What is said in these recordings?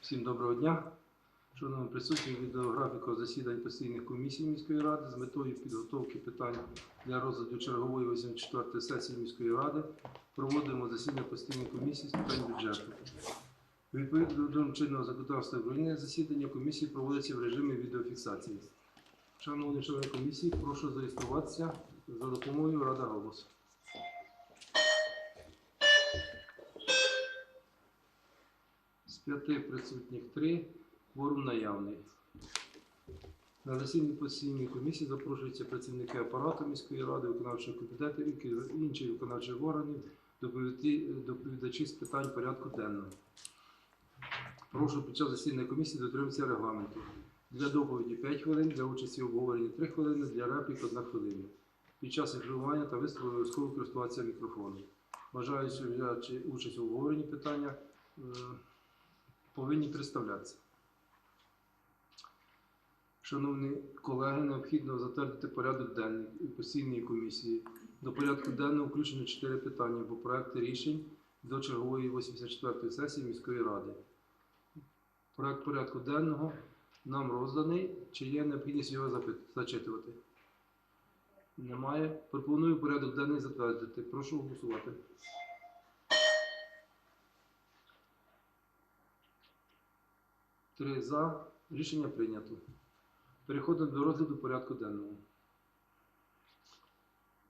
Всім доброго дня. Шановні присутні, відеографіка засідань постійних комісій міської ради з метою підготовки питань для розгляду чергової 84-ї сесії міської ради проводимо засідання постійної комісії з питань бюджету. Відповідно до чинного законодавства України засідання комісії проводиться в режимі відеофіксації. Шановні члени комісії, прошу зареєструватися за допомогою Рада Голосу. П'яти присутніх три, кворум наявний. На засіданні постійної комісії запрошуються працівники апарату міської ради, виконавчого комітету і інших виконавчих органів, доповідачі з питань порядку денного. Прошу під час засідання комісії дотримуватися регламенту. Для доповіді 5 хвилин, для участі в обговоренні 3 хвилини, для реплік 1 хвилина. Під час ігрування та виступу обов'язково користуватися мікрофоном. Бажаю взяти участь у обговоренні питання. Е, повинні представлятися. Шановні колеги, необхідно затвердити порядок денний постійної комісії. До порядку денного включено 4 питання по проекту рішень до чергової 84-ї сесії міської ради. Проект порядку денного нам розданий. Чи є необхідність його зачитувати? Немає. Пропоную порядок денний затвердити. Прошу голосувати. Три за. Рішення прийнято. Переходимо до розгляду порядку денного.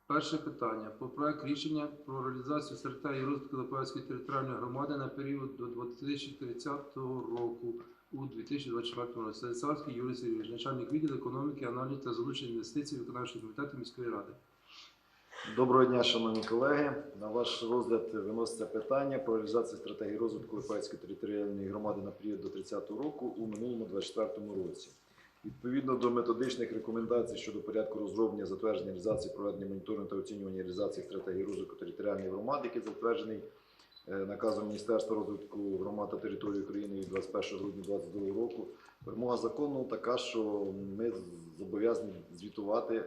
Перше питання. Про проект рішення про реалізацію стратегії розвитку Запорізької територіальної громади на період до 2030 року у 2024 році. Станіславський Юрій Сергійович, начальник відділу економіки, аналізу та залучення інвестицій виконавчого комітету міської ради. Доброго дня, шановні колеги. На ваш розгляд виноситься питання про реалізацію стратегії розвитку Липецької територіальної громади на період до 30-го року у минулому 24-му році. Відповідно до методичних рекомендацій щодо порядку розроблення, затвердження реалізації, проведення моніторингу та оцінювання реалізації стратегії розвитку територіальної громади, який затверджений е, наказом Міністерства розвитку громад та території України від 21 грудня 2022 року. Вимога закону така, що ми зобов'язані звітувати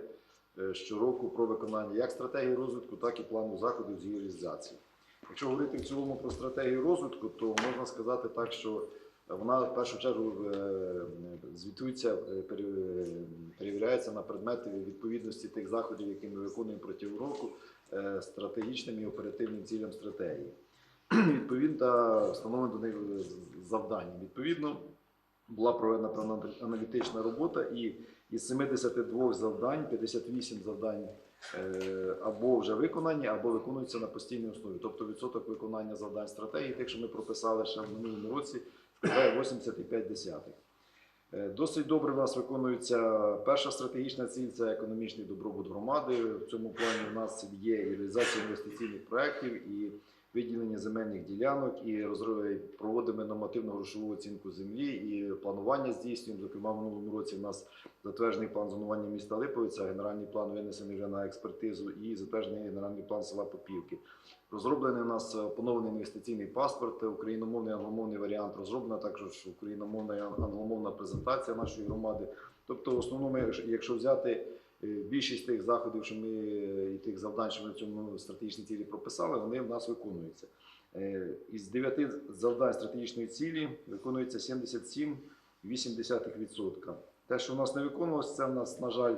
щороку про виконання як стратегії розвитку, так і плану заходів з її реалізації. Якщо говорити в цілому про стратегію розвитку, то можна сказати так, що вона в першу чергу е, звітується, е, перевіряється на предмети відповідності тих заходів, які ми виконуємо протягом року, е, стратегічним і оперативним цілям стратегії. Відповідно, та встановлено до них завдання. Відповідно, була проведена аналітична робота, і із 72 завдань 58 завдань е, або вже виконані, або виконуються на постійній основі. Тобто відсоток виконання завдань стратегії, тих, що ми прописали ще в минулому році, складає 85 десятих. Е, Досить добре в нас виконується перша стратегічна ціль це економічний добробут громади. В цьому плані в нас є і реалізація інвестиційних проєктів, і виділення земельних ділянок, і проводимо нормативну грошову оцінку землі, і планування здійснюємо. Зокрема, в минулому році в нас затверджений план зонування міста Липовиця, генеральний план винесений вже на експертизу, і затверджений генеральний план села Попівки. Розроблений у нас е, поновлений інвестиційний паспорт, україномовний англомовний варіант, розроблена також україномовна і англомовна презентація нашої громади. Тобто, в основному, якщо- взяти е, більшість тих заходів, що ми е, і тих завдань, що ми в цьому стратегічній цілі прописали, вони в нас виконуються. Е, Із дев'яти завдань стратегічної цілі виконується 77,8%. Те, що в нас не виконувалося, це в нас, на жаль,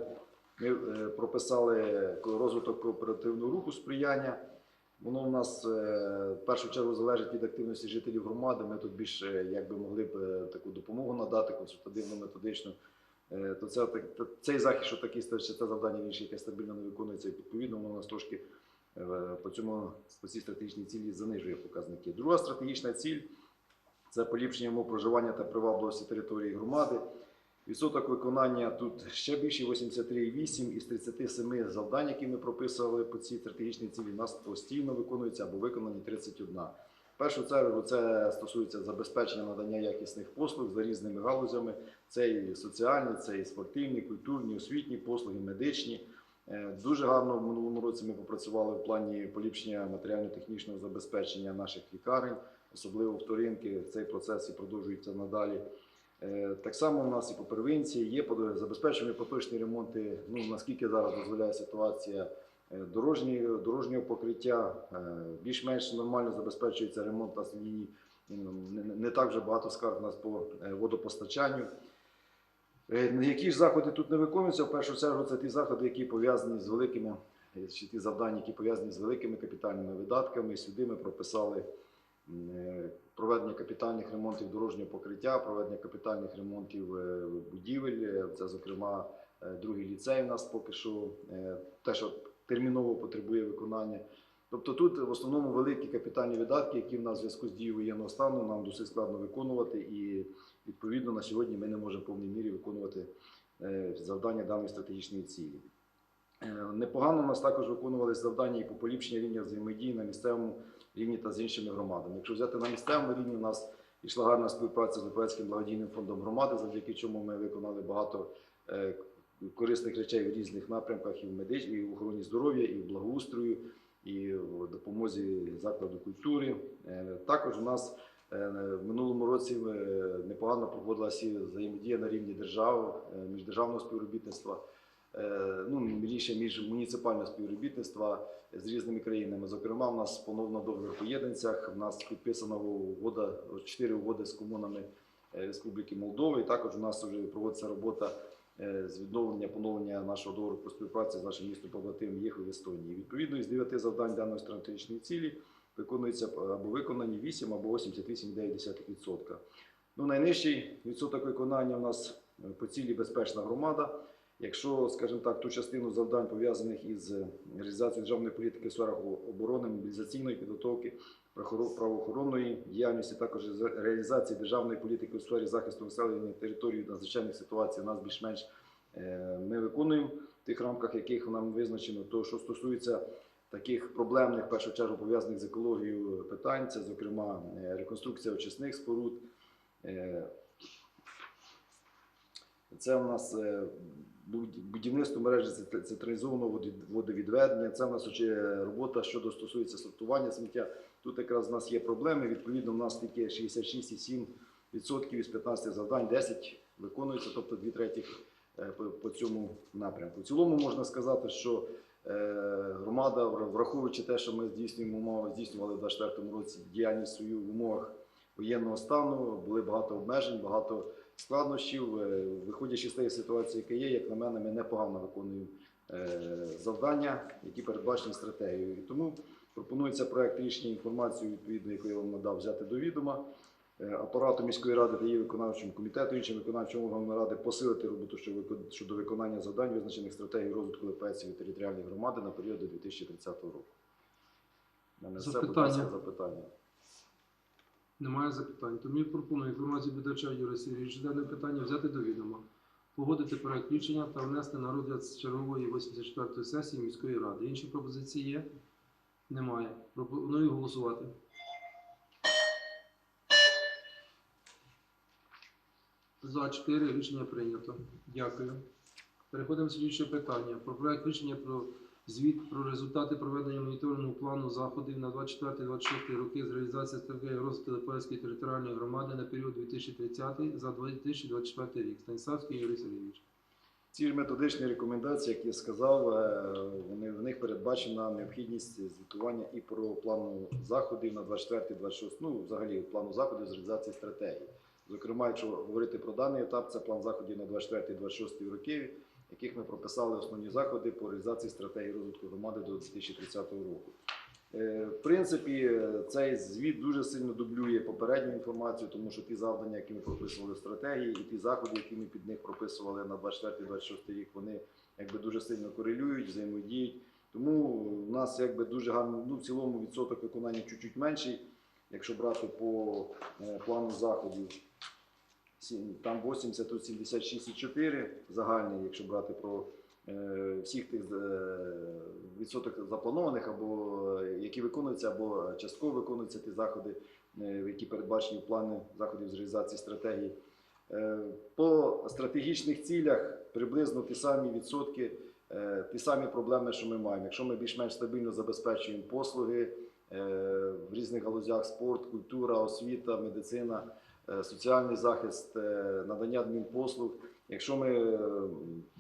ми е, прописали розвиток кооперативного руху сприяння. Воно в нас е, в першу чергу залежить від активності жителів громади. Ми тут більше якби могли б е, таку допомогу надати консультативно методичну. Е, То це цей захід, що такий це завдання інше, яке стабільно не виконується, і відповідно воно нас трошки е, по цьому по цій стратегічній цілі занижує показники. Друга стратегічна ціль це поліпшення умов проживання та привабливості території громади. Відсоток виконання тут ще більше 83,8 із 37 завдань, які ми прописували по цій стратегічній цілі, у нас постійно виконуються або виконані 31. В першу чергу це стосується забезпечення надання якісних послуг за різними галузями. Це і соціальні, це і спортивні, культурні, освітні послуги, медичні. Е, Дуже гарно в минулому році ми попрацювали в плані поліпшення матеріально-технічного забезпечення наших лікарень, особливо вторинки. Цей процес і продовжується надалі. Е, Так само у нас і по первинці є забезпечені поточні ремонти. Ну наскільки зараз дозволяє ситуація Е, Дорожні, дорожнього покриття більш-менш нормально забезпечується ремонт нас ліній. Не, так вже багато скарг у нас по водопостачанню. Е, Які ж заходи тут не виконуються? В першу чергу це ті заходи, які пов'язані з великими, е, чи ті завдання, які пов'язані з великими капітальними видатками. Сюди ми прописали е, проведення капітальних ремонтів дорожнього покриття, проведення капітальних ремонтів будівель. Це, зокрема, другий ліцей у нас поки що те, що терміново потребує виконання. Тобто тут в основному великі капітальні видатки, які в нас в зв'язку з дією воєнного стану нам досить складно виконувати, і відповідно на сьогодні ми не можемо в повній мірі виконувати е, завдання даної стратегічної цілі. Е, Непогано у нас також виконувалися завдання і по поліпшенню рівня взаємодії на місцевому рівні та з іншими громадами. Якщо взяти на місцевому рівні, у нас ішла гарна співпраця з Липовецьким благодійним фондом громади, завдяки чому ми виконали багато е, корисних речей в різних напрямках і в медиці, і в охороні здоров'я, і в благоустрою, і в допомозі закладу культури. Е, Також у нас е, в минулому році е, непогано проводилася взаємодія на рівні держав, міждержавного співробітництва, ну, більше між муніципального співробітництва з різними країнами. Зокрема, у нас поновно договір по єдинцях, у нас підписана угода, чотири угоди з комунами Республіки Молдови. І також у нас вже проводиться робота з відновлення, поновлення нашого договору про співпрацю з нашим містом побратимом Єху в Естонії. Відповідно, із дев'яти завдань даної стратегічної цілі виконується або виконані 8 або 88,9%. Ну, найнижчий відсоток виконання у нас е, по цілі безпечна громада. Якщо, скажімо так, ту частину завдань пов'язаних із е, реалізацією державної політики в сферах оборони, мобілізаційної підготовки, правоохоронної діяльності, також реалізації державної політики у сфері захисту населення території від надзвичайних ситуацій, нас більш-менш е, ми виконуємо в тих рамках, яких нам визначено. То, що стосується таких проблемних, в першу чергу пов'язаних з екологією питань, це, зокрема, е, реконструкція очисних споруд. е, Це у нас будівництво мережі централізованого водовідведення. Це в нас робота щодо стосується сортування сміття. Тут якраз у нас є проблеми. Відповідно, у нас тільки 66,7% із 15 завдань, 10 виконується, тобто 2 третіх е, по, цьому напрямку. В цілому можна сказати, що е, громада, враховуючи те, що ми здійснюємо здійснювали в 2024 році діяльність свою в умовах воєнного стану, були багато обмежень, багато складнощів. Е, Виходячи з тієї ситуації, яка є, як на мене, ми непогано виконуємо завдання, які передбачені стратегією. І тому пропонується проект рішення інформацію, відповідно, яку я вам надав, взяти до відома. Е, Апарату міської ради та її виконавчому комітету, іншим виконавчим органам ради посилити роботу щодо виконання завдань, визначених стратегією розвитку і територіальної громади на період до 2030 року. Мене все, будь ласка, Запитання? запитання. Немає запитань. Тому я пропоную інформацію віддача Юрія Сергійовича дане питання взяти до відома, погодити проект рішення та внести на розгляд з чергової 84-ї сесії міської ради. Інші пропозиції є? Немає. Пропоную голосувати. За 4 рішення прийнято. Дякую. Переходимо до слідчого питання. Про проект рішення про звіт про результати проведення моніторингу плану заходів на 24-26 роки з реалізації стратегії розвитку Липецької територіальної громади на період 2030 за 2024 рік. Станіславський Юрій Сергійович. Ці ж методичні рекомендації, як я сказав, е, вони, в них передбачена необхідність звітування і про плану заходів на 24-26, ну взагалі плану заходів з реалізації стратегії. Зокрема, якщо говорити про даний етап, це план заходів на 24-26 роки, яких ми прописали основні заходи по реалізації стратегії розвитку громади до 2030 року. Е, В принципі, цей звіт дуже сильно дублює попередню інформацію, тому що ті завдання, які ми прописували в стратегії, і ті заходи, які ми під них прописували на 24-26 рік, вони якби дуже сильно корелюють, взаємодіють. Тому у нас якби дуже гарно, ну в цілому відсоток виконання чуть-чуть менший, якщо брати по е, плану заходів. Там 80, тут 76,4 загальний, якщо брати про всіх тих е, відсоток запланованих, або е, які виконуються, або частково виконуються ті заходи, е, які передбачені в плані заходів з реалізації стратегії. Е, По стратегічних цілях приблизно ті самі відсотки, е, ті самі проблеми, що ми маємо. Якщо ми більш-менш стабільно забезпечуємо послуги е, в різних галузях спорт, культура, освіта, медицина, е, соціальний захист, е, надання адмінпослуг, Якщо ми е,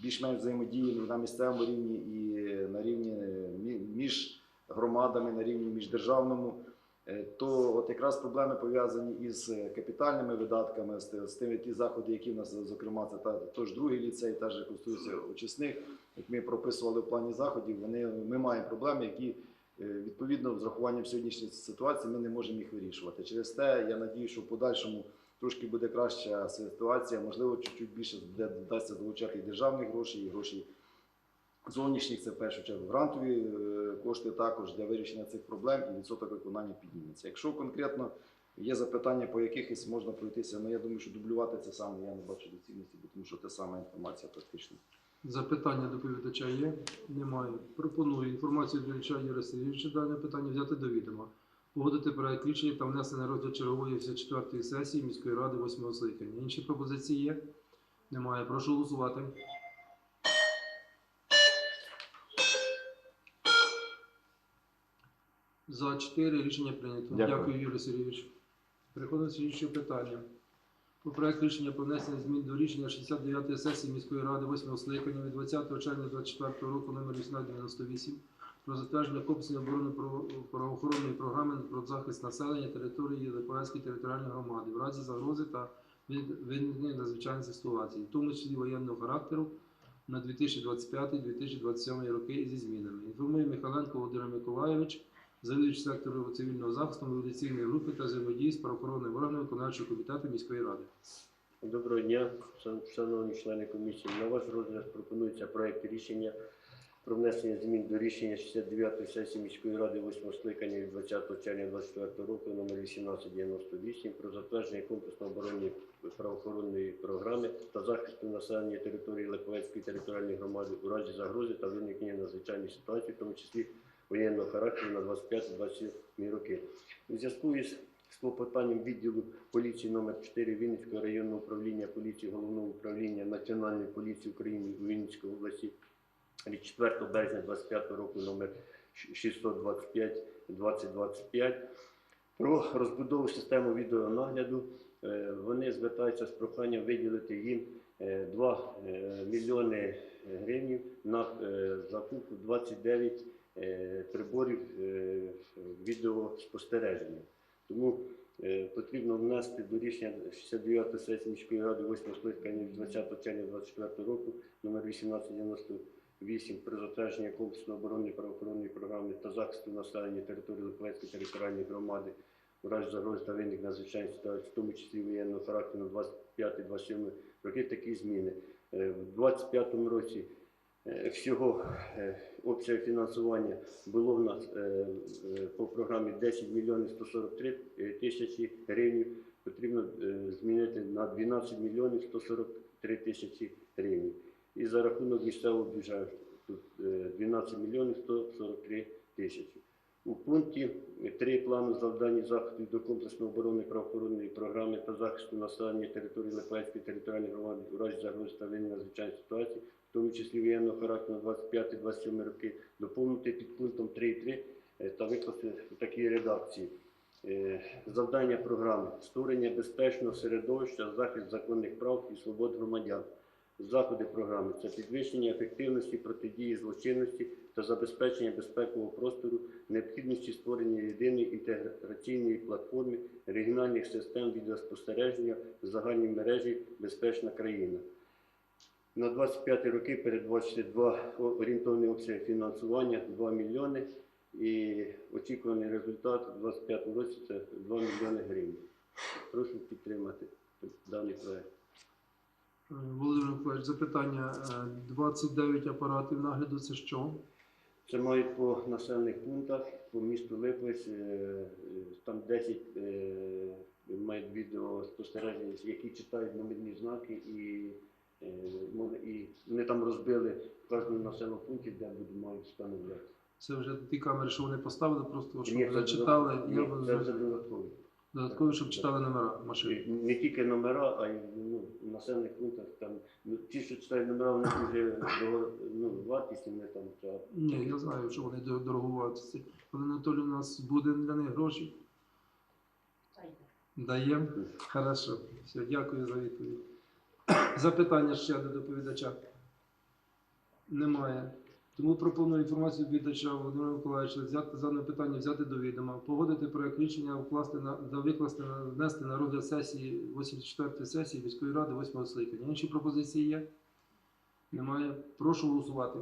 більш-менш взаємодіємо на місцевому рівні і на рівні е, між громадами, на рівні міждержавному, е, то от якраз проблеми пов'язані із капітальними видатками, з, тими ті заходи, які в нас, зокрема, це та тож другий ліцей, та ж реконструкція очисних, як ми прописували в плані заходів, вони ми маємо проблеми, які відповідно з рахуванням сьогоднішньої ситуації ми не можемо їх вирішувати. Через те я надію, що в подальшому трошки буде краща ситуація. Можливо, чуть-чуть більше вдасться залучати і державних грошей, і грошей зовнішніх, це в першу чергу грантові е, кошти також для вирішення цих проблем і відсоток виконання підніметься. Якщо конкретно є запитання, по якихось можна пройтися, ну я думаю, що дублювати це саме я не бачу доцільності, тому що те сама інформація практично. Запитання доповідача є? Немає. Пропоную інформацію доповідача Юрія Сергійовича дане питання взяти до відома. Погодити проект рішення та внести на розгляд чергової 54-ї сесії міської ради 8 скликання. Інші пропозиції є? Немає. Прошу голосувати. За 4 рішення прийнято. Дякую. Дякую, Юрій Сергійович. Переходимо до іншого питання. Про проект рішення про внесення змін до рішення 69-ї сесії міської ради 8 скликання від 20 червня 2024 року номер 1898 про затвердження комплексної оборони правоохоронної програми про захист населення території Липовецької територіальної громади в разі загрози та виникнення надзвичайних ситуацій, в тому числі воєнного характеру на 2025-2027 роки зі змінами. Інформує Михайленко Володимир Миколайович, завідувач сектору цивільного захисту мобілізаційної групи та взаємодії з правоохоронним органом виконавчого комітету міської ради. Доброго дня, шановні члени комісії. На ваш розгляд пропонується проект рішення про внесення змін до рішення 69-ї сесії міської ради 8 скликання від 20 червня 2024 року номер 1898 про затвердження комплексної оборонної правоохоронної програми та захисту населення території Липовецької територіальної громади у разі загрози та виникнення надзвичайної ситуації, в тому числі воєнного характеру на 25-27 роки. У зв'язку із з клопотанням відділу поліції номер 4 Вінницького районного управління поліції Головного управління Національної поліції України у Вінницькій області від 4 березня 25 року номер 625 2025 про розбудову системи відеонагляду. Е, Вони звертаються з проханням виділити їм е, 2 е, мільйони гривень на е, закупку 29 е, приборів е, відеоспостереження. Тому е, потрібно внести до рішення 69 сесії міської ради 8 скликання від 20 червня 2024 року номер 1898 про затвердження комплексної оборонної правоохоронної програми та захисту населення території Липовецької територіальної громади у разі загрози та виник надзвичайної ситуації, в тому числі воєнного характеру на 25-27 роки такі зміни. Е, В 2025 році е, всього е, обсяг фінансування було в нас по програмі 10 мільйонів 143 тисячі гривень. Потрібно змінити на 12 мільйонів 143 тисячі гривень. І за рахунок місцевого бюджету е, 12 мільйонів 143 тисячі. У пункті 3 плану завдань заходів до комплексної оборони правоохоронної програми та захисту населення території Липецької територіальної громади у разі загрози та виникнення надзвичайної ситуації, в тому числі воєнного характеру на 25-27 роки, доповнити під пунктом 3.3 е, та викласти в такій редакції. Е, Завдання програми створення безпечного середовища, захист законних прав і свобод громадян. Заходи програми це підвищення ефективності протидії злочинності та забезпечення безпекового простору, необхідності створення єдиної інтеграційної платформи регіональних систем відеоспостереження в загальній мережі Безпечна країна. На 25 роки перед 22 орієнтовний обсяг фінансування 2 мільйони і очікуваний результат у 25 році це 2 мільйони гривень. Прошу підтримати даний проект. Е, Володимир Миколаївич, запитання. Е, 29 апаратів нагляду це що? Це мають по населених пунктах, по місту Липовець, е, е, там 10 е, мають відеоспостереження, які читають номерні знаки і, е, і вони там розбили в кожному населеному пункті, де будуть мають встановляти. Це вже ті камери, що вони поставили, просто щоб Ні, вже це читали. Я Ні, це вже додатково. Додатково, щоб читали номера машин. Не тільки номера, а й населених пунктах там ну, ті, що читають номера, дорого- ну, вартість вони там треба. Ні, я знаю, що вони дор- дорогуватися. Коли Анатолій у нас буде для них гроші. Даємо. Хорошо. Все, дякую за відповідь. Запитання ще до доповідача? Немає. Тому пропоную інформацію доповідача Володимира Миколаївича взяти дане питання, взяти до відома, погодити проект рішення, вкласти на та викласти внести на розгляд сесії 84 сесії міської ради 8 скликання. Інші пропозиції є? Немає. Прошу голосувати.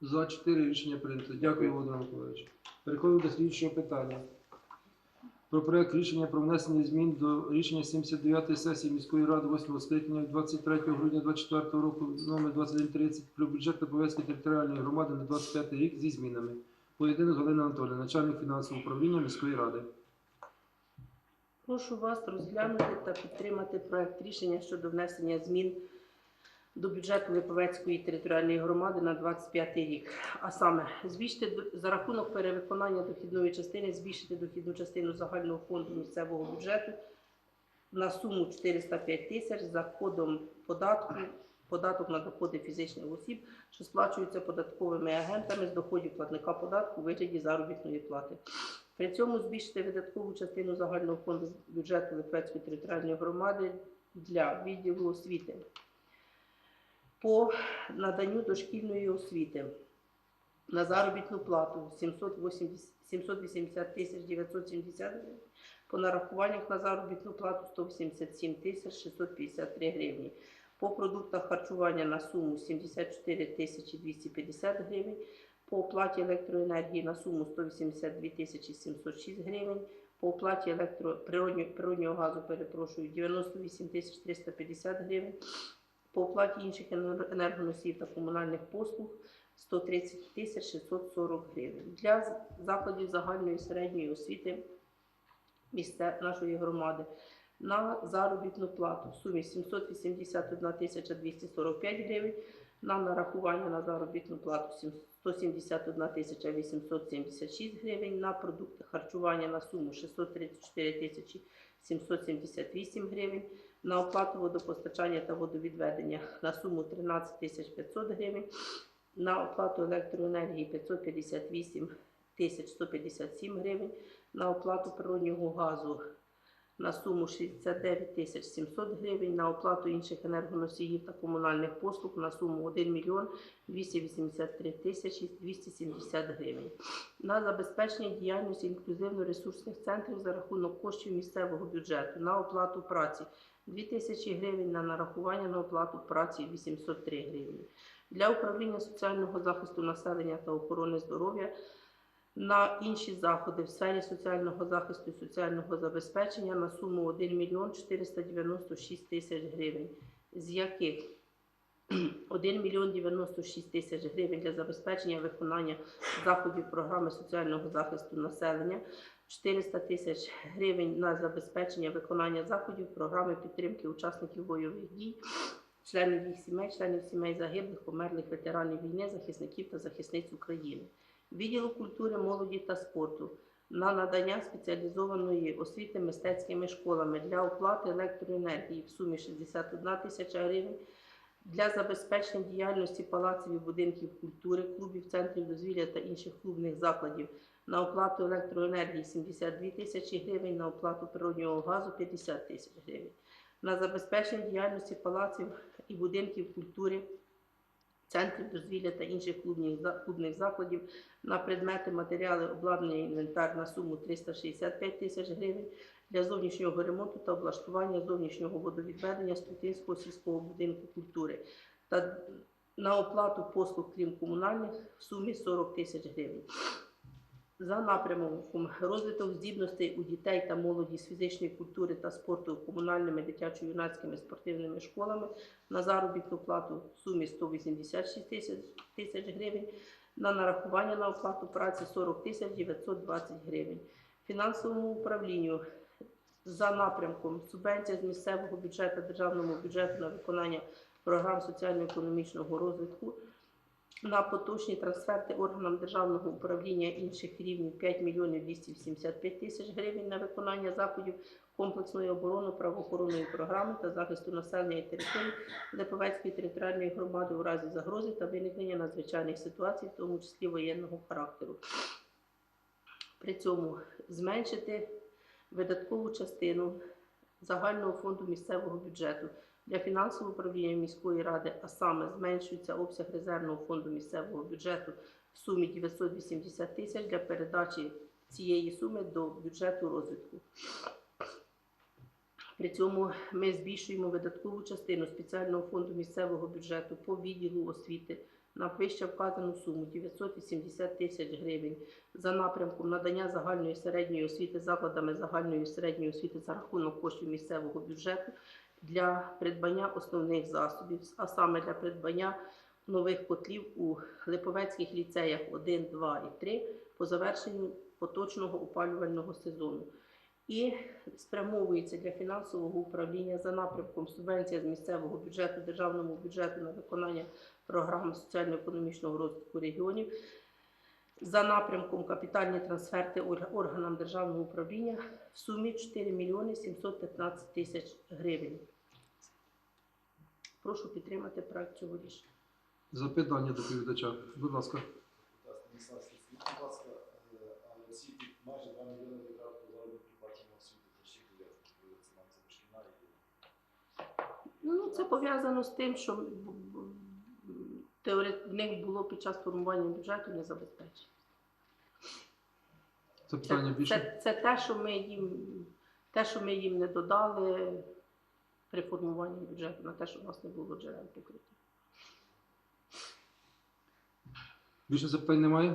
За 4 рішення прийнято. Дякую, Володимир Миколаївич. Переходимо до слідчого питання. Про проект рішення про внесення змін до рішення 79-ї сесії міської ради 8 скликання від 23 грудня 2024 року номер 2130 про бюджет Топовецької територіальної громади на 25 рік зі змінами. Поєдинок Галина Анатолійовна, начальник фінансового управління міської ради. Прошу вас розглянути та підтримати проект рішення щодо внесення змін до бюджету Липовецької територіальної громади на 25 рік. А саме збільшити за рахунок перевиконання дохідної частини, збільшити дохідну частину загального фонду місцевого бюджету на суму 405 тисяч за кодом податку, податок на доходи фізичних осіб, що сплачуються податковими агентами з доходів платника податку у вигляді заробітної плати. При цьому збільшити видаткову частину загального фонду бюджету Липецької територіальної громади для відділу освіти по наданню дошкільної освіти на заробітну плату 780 780 тисяч 970 гривень, по нарахуваннях на заробітну плату 187 тисяч 653 гривні, по продуктах харчування на суму 74 тисячі 250 гривень, по оплаті електроенергії на суму 182 тисячі 706 гривень, по оплаті електро... природнього газу, перепрошую, 98 тисяч 350 гривень, по оплаті інших енер- енергоносіїв та комунальних послуг 130 тисяч 640 гривень. Для закладів загальної середньої освіти місця нашої громади на заробітну плату в сумі 781 тисяча 245 гривень, на нарахування на заробітну плату сім- 171 тисяча 876 гривень, на продукти харчування на суму 634 тисячі 778 гривень, на оплату водопостачання та водовідведення на суму 13 тисяч 500 гривень, на оплату електроенергії 558 тисяч 157 гривень, на оплату природнього газу на суму 69 тисяч 700 гривень, на оплату інших енергоносіїв та комунальних послуг на суму 1 мільйон 283 тисячі 270 гривень. На забезпечення діяльності інклюзивно-ресурсних центрів за рахунок коштів місцевого бюджету, на оплату праці 2 тисячі гривень, на нарахування на оплату праці 803 гривні. Для управління соціального захисту населення та охорони здоров'я на інші заходи в сфері соціального захисту і соціального забезпечення на суму 1 мільйон 496 тисяч гривень, з яких 1 мільйон 96 тисяч гривень для забезпечення виконання заходів програми соціального захисту населення, 400 тисяч гривень на забезпечення виконання заходів програми підтримки учасників бойових дій, членів їх сімей, членів сімей загиблих, померлих ветеранів війни, захисників та захисниць України відділу культури, молоді та спорту на надання спеціалізованої освіти мистецькими школами для оплати електроенергії в сумі 61 тисяча гривень, для забезпечення діяльності палаців і будинків культури, клубів, центрів дозвілля та інших клубних закладів. На оплату електроенергії 72 тисячі гривень, на оплату природнього газу 50 тисяч гривень, на забезпечення діяльності палаців і будинків культури, центрів дозвілля та інших клубних, за- закладів на предмети, матеріали, обладнання інвентар на суму 365 тисяч гривень для зовнішнього ремонту та облаштування зовнішнього водовідведення Стутинського сільського будинку культури та на оплату послуг, крім комунальних, в сумі 40 тисяч гривень. За напрямком розвиток здібностей у дітей та молоді з фізичної культури та спорту комунальними дитячо-юнацькими спортивними школами на заробітну плату в сумі 186 тисяч, тисяч гривень, на нарахування на оплату праці 40 тисяч 920 гривень. Фінансовому управлінню за напрямком субвенція з місцевого бюджету державному бюджету на виконання програм соціально-економічного розвитку на поточні трансферти органам державного управління інших рівнів 5 мільйонів 285 тисяч гривень на виконання заходів комплексної оборони правоохоронної програми та захисту населення і територій Липовецької територіальної громади у разі загрози та виникнення надзвичайних ситуацій, в тому числі воєнного характеру. При цьому зменшити видаткову частину загального фонду місцевого бюджету для фінансового управління міської ради, а саме зменшується обсяг резервного фонду місцевого бюджету в сумі 980 тисяч для передачі цієї суми до бюджету розвитку. При цьому ми збільшуємо видаткову частину спеціального фонду місцевого бюджету по відділу освіти на вище вказану суму 980 тисяч гривень за напрямком надання загальної середньої освіти закладами загальної середньої освіти за рахунок коштів місцевого бюджету для придбання основних засобів, а саме для придбання нових котлів у Липовецьких ліцеях 1, 2 і 3 по завершенню поточного опалювального сезону. І спрямовується для фінансового управління за напрямком субвенція з місцевого бюджету державному бюджету на виконання програми соціально-економічного розвитку регіонів за напрямком капітальні трансферти органам державного управління в сумі 4 мільйони 715 тисяч гривень. Прошу підтримати проект цього рішення. Запитання доповідача. Будь ласка. Будь ласка, е, ці майже 2 мільйони витрат по заробітній платі на освіту, це ще пов'язано, це нам це дошкільна і Ну, це пов'язано з тим, що в них було під час формування бюджету не забезпечено. Запитання Це, більше? це, це те, що ми їм, те, що ми їм не додали при формуванні бюджету, на те, що в нас не було джерел покриття. Більше запитань немає?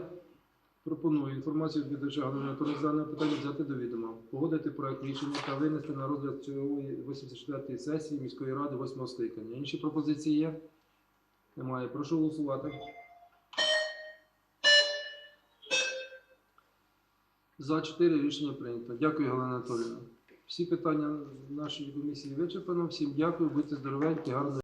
Пропоную інформацію від доповідача Галини Анатолійовни питання взяти до відома. Погодити проект рішення та винести на розгляд чергової 84-ї сесії міської ради 8 скликання. Інші пропозиції є? Немає. Прошу голосувати. За 4 рішення прийнято. Дякую, Галина Анатолійовна. Всі питання нашої комісії вичерпано. Всім дякую, будьте здоровенькі, гарно.